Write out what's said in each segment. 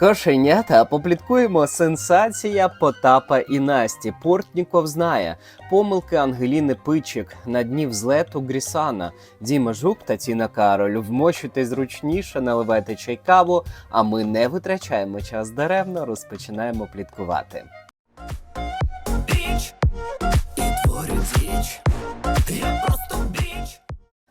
Кошенята, попліткуємо сенсація Потапа і Насті. Портніков знає помилки Ангеліни Пичик на дні взлету Грісана. Діма Жук та Тіна Кароль. Вмощуйте зручніше, наливайте чай каву, а ми не витрачаємо час даремно, розпочинаємо пліткувати. Біч і творю діч. Я просто.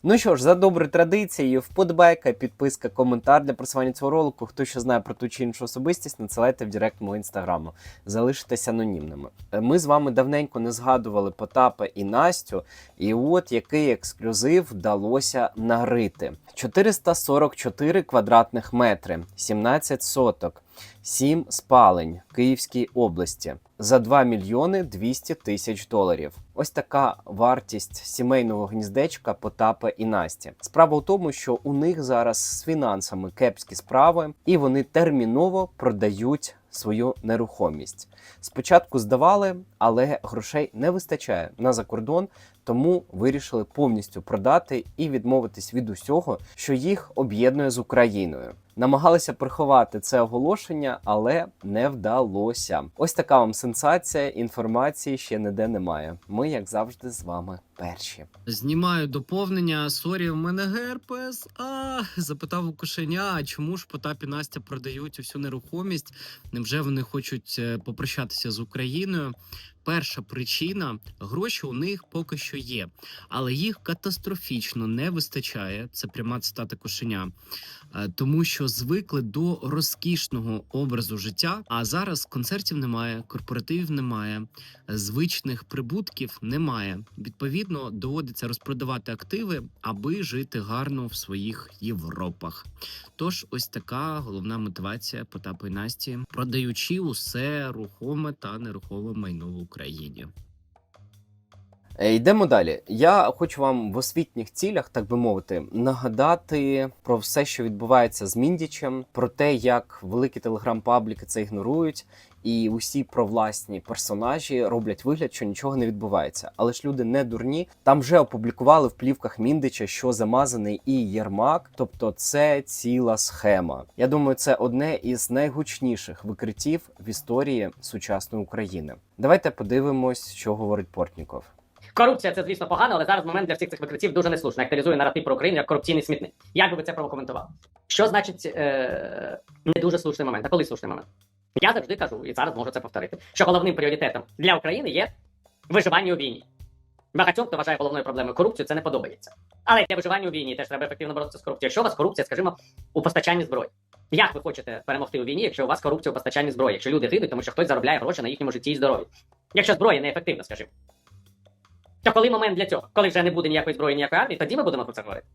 Ну що ж, за доброю традицією, вподобайка, підписка, коментар для просування цього ролику. Хто що знає про ту чи іншу особистість, надсилайте в директ мого інстаграму. Залишитесь анонімними. Ми з вами давненько не згадували Потапа і Настю, і от який ексклюзив вдалося нагрити: 444 квадратних метри, 17 соток. 7 спалень в Київській області за 2 мільйони 200 тисяч доларів. Ось така вартість сімейного гніздечка Потапа і Насті. Справа в тому, що у них зараз з фінансами кепські справи, і вони терміново продають свою нерухомість. Спочатку здавали, але грошей не вистачає на закордон, тому вирішили повністю продати і відмовитись від усього, що їх об'єднує з Україною. Намагалися приховати це оголошення, але не вдалося. Ось така вам сенсація. Інформації ще ніде немає. Ми, як завжди, з вами перші. Знімаю доповнення. Сорі, в мене герпес. А запитав у кошеня, чому ж Потап і Настя продають усю нерухомість? Невже вони хочуть е, попрощатися з Україною? Перша причина гроші у них поки що є, але їх катастрофічно не вистачає. Це пряма цитата кошеня, тому що звикли до розкішного образу життя. А зараз концертів немає, корпоративів немає, е, звичних прибутків немає. Відповідно, доводиться розпродавати активи, аби жити гарно в своїх Європах. Тож, ось така головна мотивація Потапа і Насті, продаючи усе рухоме та нерухоме майно в Україні. Е, Йдемо далі. Я хочу вам в освітніх цілях, так би мовити, нагадати про все, що відбувається з Міндічем, про те, як великі телеграм-пабліки це ігнорують, і усі провласні персонажі роблять вигляд, що нічого не відбувається. Але ж люди не дурні. Там вже опублікували в плівках Міндича, що замазаний і Єрмак, тобто це ціла схема. Я думаю, це одне із найгучніших викриттів в історії сучасної України. Давайте подивимось, що говорить Портніков. Корупція це, звісно, погано, але зараз момент для всіх цих викриттів дуже неслушний. Актуалізує наратив про Україну як корупційний смітник. Як би ви це прокоментували? Що значить е- не дуже слушний момент? А коли слушний момент? Я завжди кажу, і зараз можу це повторити, що головним пріоритетом для України є виживання у війні. Багатьом, хто вважає головною проблемою корупцію, це не подобається. Але для виживання у війні теж треба ефективно боротися з корупцією. Якщо у вас корупція, скажімо, у постачанні зброї. Як ви хочете перемогти у війні, якщо у вас корупція у постачанні зброї, якщо люди гинуть, тому що хтось заробляє гроші на їхньому житті і здоров'ї? Якщо зброя неефективна, скажімо. То коли момент для цього? Коли вже не буде ніякої зброї, ніякої армії, тоді ми будемо про це говорити.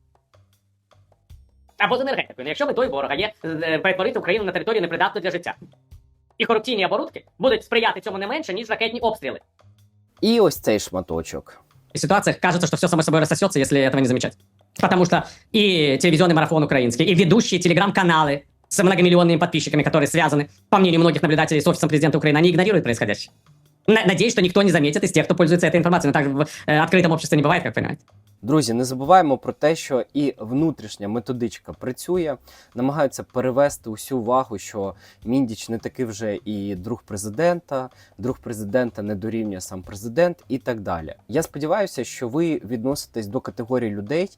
Або з енергетикою. Ну, Якщо метою ворога є е, перетворити Україну на територію непридатну для життя. І корупційні оборудки будуть сприяти цьому не менше, ніж ракетні обстріли. І ось цей шматочок. В ситуациях кажется, что все само собой рассосется, если этого не замечать. Потому что и телевизионный марафон украинский, и ведущие телеграм-каналы с многомиллионными подписчиками, которые связаны, по мнению многих наблюдателей, с офисом президента Украины, они игнорируют происходящее. На- Надеюсь, что никто не заметит из тех, кто пользуется этой информацией. Но так в э, открытом обществе не бывает, как понимаете. Друзі, не забуваємо про те, що і внутрішня методичка працює, намагаються перевести усю увагу, що Міндіч не такий вже і друг президента, друг президента не дорівнює сам президент і так далі. Я сподіваюся, що ви відноситесь до категорії людей,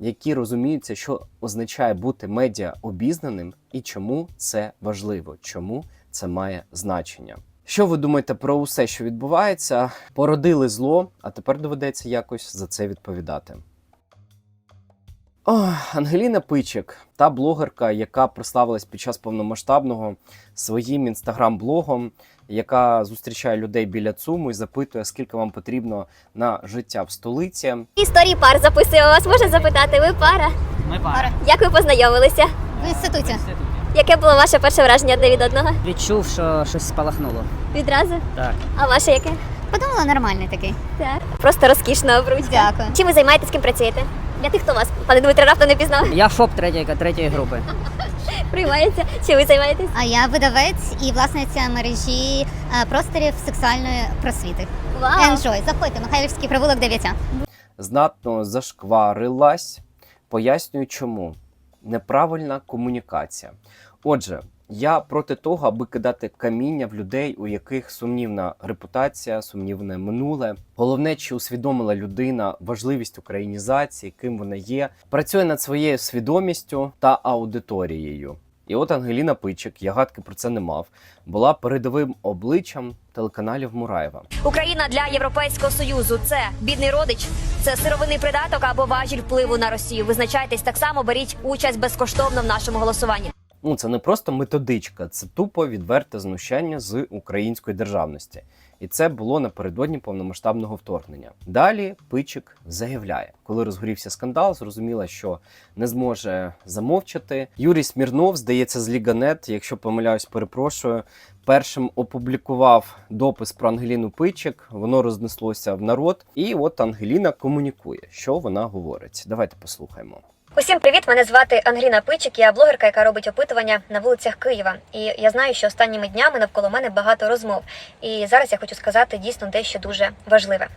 які розуміються, що означає бути медіа обізнаним і чому це важливо, чому це має значення. Що ви думаєте про усе, що відбувається? Породили зло, а тепер доведеться якось за це відповідати. О, Ангеліна Пичик, та блогерка, яка прославилась під час повномасштабного своїм інстаграм-блогом, яка зустрічає людей біля ЦУМу і запитує, скільки вам потрібно на життя в столиці. Історії пар записує вас. Можна запитати, ви пара? Ми пара. Як ви познайомилися? В інституті. Яке було ваше перше враження одне від одного? Відчув, що щось спалахнуло. Відразу? Так. А ваше яке? Подумала, нормальний такий. Так. Просто розкішна обручка. Дякую. Чим ви займаєтесь, ким працюєте? Для тих, хто вас, пане Дмитро, раптом не пізнав. Я ФОП третьої, третьої групи. Приймається. Чим ви займаєтесь? А я видавець і власниця мережі е, просторів сексуальної просвіти. Вау! Enjoy. Заходьте, Михайлівський провулок 9. Знатно зашкварилась. Пояснюю, чому неправильна комунікація. Отже, Я проти того, аби кидати каміння в людей, у яких сумнівна репутація, сумнівне минуле. Головне, чи усвідомила людина важливість українізації, ким вона є, працює над своєю свідомістю та аудиторією. І от Ангеліна Пичик, я гадки про це не мав, була передовим обличчям телеканалів Мураєва. Україна для Європейського Союзу це бідний родич, це сировинний придаток або важіль впливу на Росію. Визначайтесь так само, беріть участь безкоштовно в нашому голосуванні. Ну, це не просто методичка, це тупо відверте знущання з української державності. І це було напередодні повномасштабного вторгнення. Далі Пичик заявляє, коли розгорівся скандал, зрозуміла, що не зможе замовчати. Юрій Смірнов, здається, з Ліганет, якщо помиляюсь, перепрошую, першим опублікував допис про Ангеліну Пичик. Воно рознеслося в народ. І от Ангеліна комунікує, що вона говорить. Давайте послухаємо. Усім привіт! Мене звати Ангеліна Пичик. Я блогерка, яка робить опитування на вулицях Києва. І я знаю, що останніми днями навколо мене багато розмов. І зараз я хочу сказати дійсно дещо дуже важливе.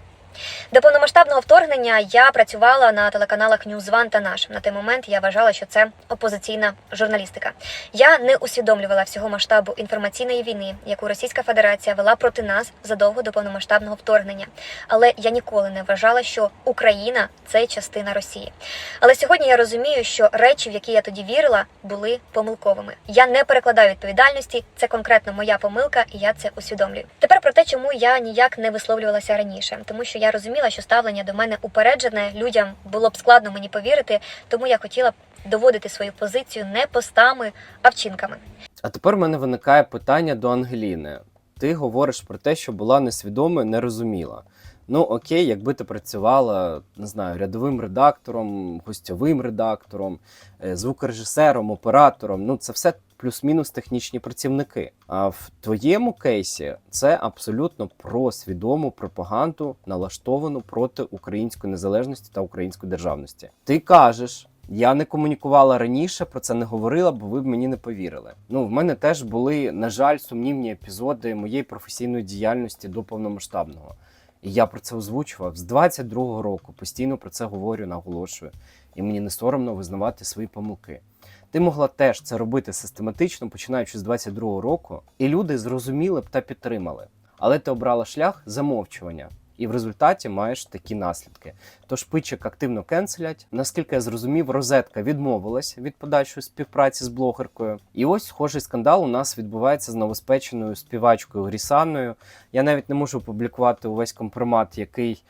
До повномасштабного вторгнення я працювала на телеканалах Ньюзван та наш. На той момент я вважала, що це опозиційна журналістика. Я не усвідомлювала всього масштабу інформаційної війни, яку Російська Федерація вела проти нас задовго до повномасштабного вторгнення. Але я ніколи не вважала, що Україна це частина Росії. Але сьогодні я розумію, що речі, в які я тоді вірила, були помилковими. Я не перекладаю відповідальності. Це конкретно моя помилка, і я це усвідомлюю. Тепер про те, чому я ніяк не висловлювалася раніше, тому що я розуміла, що ставлення до мене упереджене. Людям було б складно мені повірити, тому я хотіла б доводити свою позицію не постами, а вчинками. А тепер в мене виникає питання до Ангеліни. Ти говориш про те, що була несвідомою, не розуміла. Ну окей, якби ти працювала, не знаю, рядовим редактором, гостьовим редактором, е, звукорежисером, оператором, ну це все плюс-мінус технічні працівники. А в твоєму кейсі це абсолютно про свідому пропаганду, налаштовану проти української незалежності та української державності. Ти кажеш. Я не комунікувала раніше, про це не говорила, бо ви б мені не повірили. Ну, в мене теж були, на жаль, сумнівні епізоди моєї професійної діяльності до повномасштабного. І я про це озвучував з 22-го року. Постійно про це говорю, наголошую. І мені не соромно визнавати свої помилки. Ти могла теж це робити систематично, починаючи з 22-го року, і люди зрозуміли б та підтримали. Але ти обрала шлях замовчування. І в результаті маєш такі наслідки. Тож пичик активно кенселять. Наскільки я зрозумів, розетка відмовилась від подальшої співпраці з блогеркою. І ось схожий скандал у нас відбувається з новоспеченою співачкою Грісаною. Я навіть не можу публікувати увесь компромат, який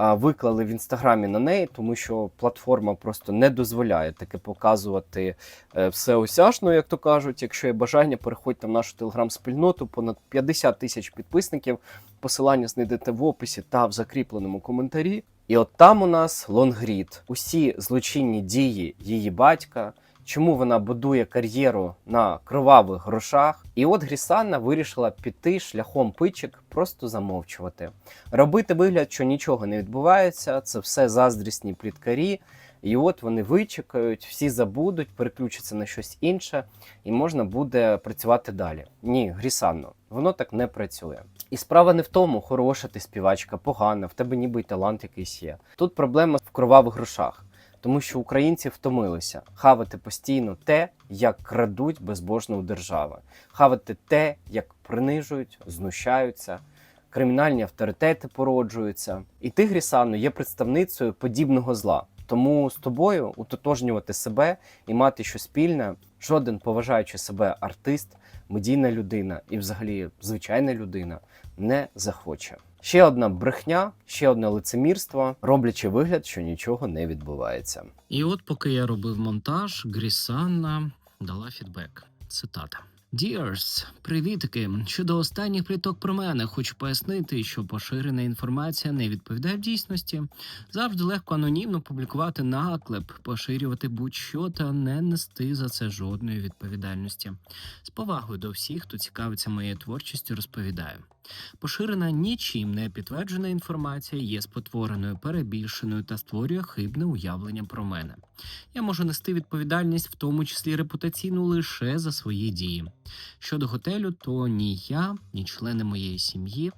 виклали в інстаграмі на неї, тому що платформа просто не дозволяє таке показувати е, все осяжно, як то кажуть. Якщо є бажання, переходьте в нашу телеграм-спільноту, понад 50 тисяч підписників. Посилання знайдете в описі та в закріпленому коментарі. І от там у нас лонгрід. Усі злочинні дії її батька. Чому вона будує кар'єру на кровавих грошах? І от Грісанна вирішила піти шляхом пичик, просто замовчувати, робити вигляд, що нічого не відбувається. Це все заздрісні пліткарі. І от вони вичекають, всі забудуть, переключаться на щось інше, і можна буде працювати далі. Ні, Грісанно, воно так не працює. І справа не в тому, хороша ти співачка, погана, в тебе ніби й талант якийсь є. Тут проблема в кровавих грошах, тому що українці втомилися хавати постійно те, як крадуть безбожно у держави, хавати те, як принижують, знущаються. Кримінальні авторитети породжуються, і ти, Грісанно, є представницею подібного зла. Тому з тобою утотожнювати себе і мати щось спільне, жоден поважаючи себе артист, медійна людина і, взагалі, звичайна людина не захоче. Ще одна брехня, ще одне лицемірство, роблячи вигляд, що нічого не відбувається. І от, поки я робив монтаж, Грісанна дала фідбек. Цитата. Dears, привітки. Щодо останніх пліток про мене, хочу пояснити, що поширена інформація не відповідає дійсності. Завжди легко анонімно публікувати наклеп, поширювати будь-що та не нести за це жодної відповідальності. З повагою до всіх, хто цікавиться моєю творчістю, розповідаю. Поширена нічим не підтверджена інформація є спотвореною, перебільшеною та створює хибне уявлення про мене. Я можу нести відповідальність, в тому числі репутаційну, лише за свої дії. Щодо готелю, то ні я, ні члени моєї сім'ї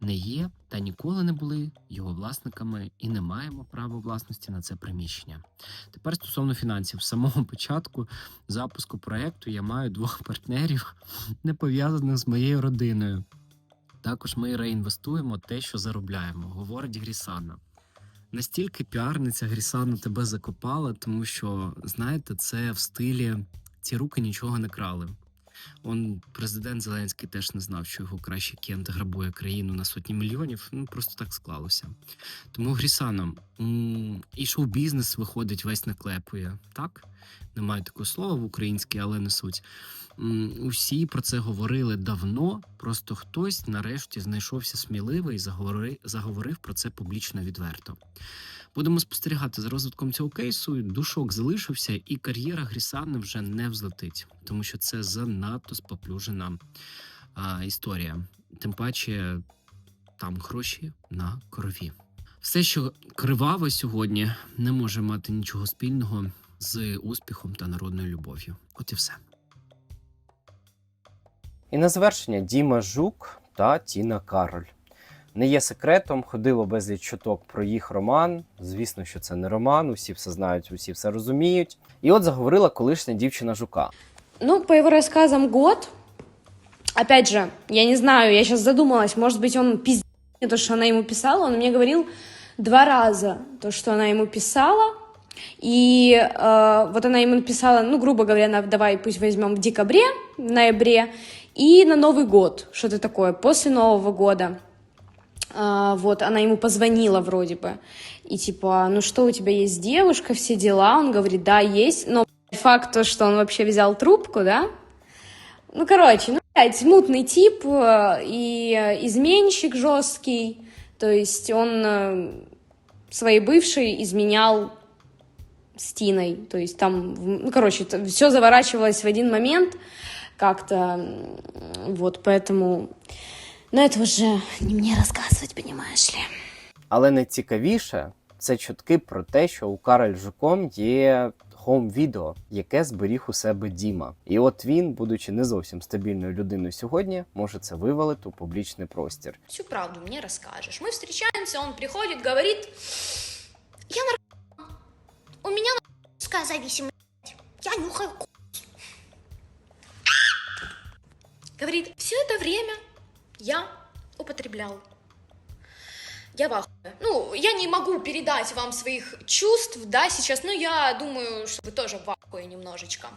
не є та ніколи не були його власниками і не маємо права власності на це приміщення. Тепер стосовно фінансів, з самого початку запуску проекту я маю двох партнерів, не пов'язаних з моєю родиною. Також ми реінвестуємо те, що заробляємо, говорить Грісана. Настільки піарниця Грісана тебе закопала, тому що, знаєте, це в стилі ці руки нічого не крали. Он президент Зеленський теж не знав, що його кращий кент грабує країну на сотні мільйонів. Ну просто так склалося. Тому Грісана, м, і шоу-бізнес виходить весь наклепує, так? Немає такого слова в українській, але не суть. Усі про це говорили давно. Просто хтось нарешті знайшовся сміливий і заговори, заговорив про це публічно відверто. Будемо спостерігати за розвитком цього кейсу. Душок залишився, і кар'єра Грісани вже не взлетить, тому що це занадто споплюжена а, історія. Тим паче там гроші на крові. Все, що криваво сьогодні, не може мати нічого спільного з успіхом та народною любов'ю. От і все. І на завершення Діма Жук та Тіна Кароль. Не є секретом, ходило безліч чуток про їх роман. Звісно, що це не роман, усі все знають, усі все розуміють. І от заговорила колишня дівчина Жука. Ну, по его рассказам год. Опять же, я не знаю, я сейчас задумалась, может быть, он пиздец то, что она ему писала. Он мне говорил два раза то, что она ему писала. И э, вот она ему написала, ну, грубо говоря, на- давай пусть возьмем в декабре, в ноябре, и на Новый год, что-то такое, после Нового года. А, вот, она ему позвонила вроде бы. И типа, ну что, у тебя есть девушка, все дела? Он говорит, да, есть. Но факт то, что он вообще взял трубку, да? Ну, короче, ну, блядь, мутный тип э, и изменщик жесткий. То есть он э, своей бывшей изменял с Тиной. То есть там, ну, короче, все заворачивалось в один момент как-то. Вот, поэтому... Но это уже не мне рассказывать, понимаешь ли. Але найцікавіше це чутки про те, що у Кароль Жуком є хоум-відео, яке зберіг у себе Діма. І от він, будучи не зовсім стабільною людиною сьогодні, може це вивалити у публічний простір. всю правду мне расскажешь. Мы встречаемся, он приходит, говорит, я нар... У меня наркотическая зависимость. Я нюхаю ку- Говорит, все это время я употреблял. Я в ахуе. Ну, я не могу передать вам своих чувств, да, сейчас, но я думаю, что вы тоже в ахуе немножечко.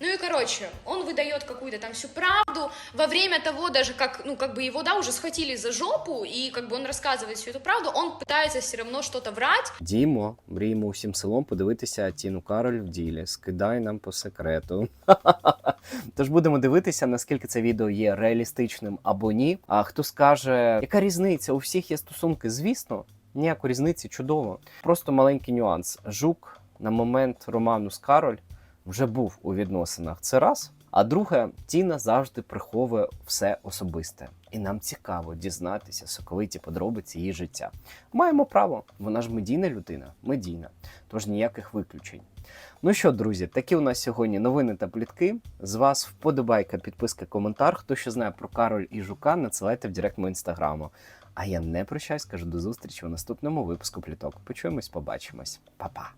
Ну и, короче, он выдает какую-то там всю правду во время того, даже как, ну, как бы его, да, уже схватили за жопу, и как бы он рассказывает всю эту правду, он пытается все равно что-то врать, Дімо, мріємо усім селом подивитися Тіну Кароль в ділі. Скидай нам по секрету. Тож будемо дивитися, наскільки це відео є реалістичним або ні. А хто скаже, яка різниця? У всіх є стосунки? Звісно, ніякої різниці, чудово. Просто маленький нюанс. Жук на момент роману з Кароль вже був у відносинах. Це раз. А друге, Тіна завжди приховує все особисте. І нам цікаво дізнатися соковиті подробиці її життя. Маємо право, вона ж медійна людина, медійна, тож ніяких виключень. Ну що, друзі, такі у нас сьогодні новини та плітки. З вас вподобайка, підписка, коментар. Хто ще знає про Кароль і Жука, надсилайте в директ мого інстаграму. А я не прощаюсь, кажу до зустрічі у наступному випуску пліток. Почуємось, побачимось. Па-па!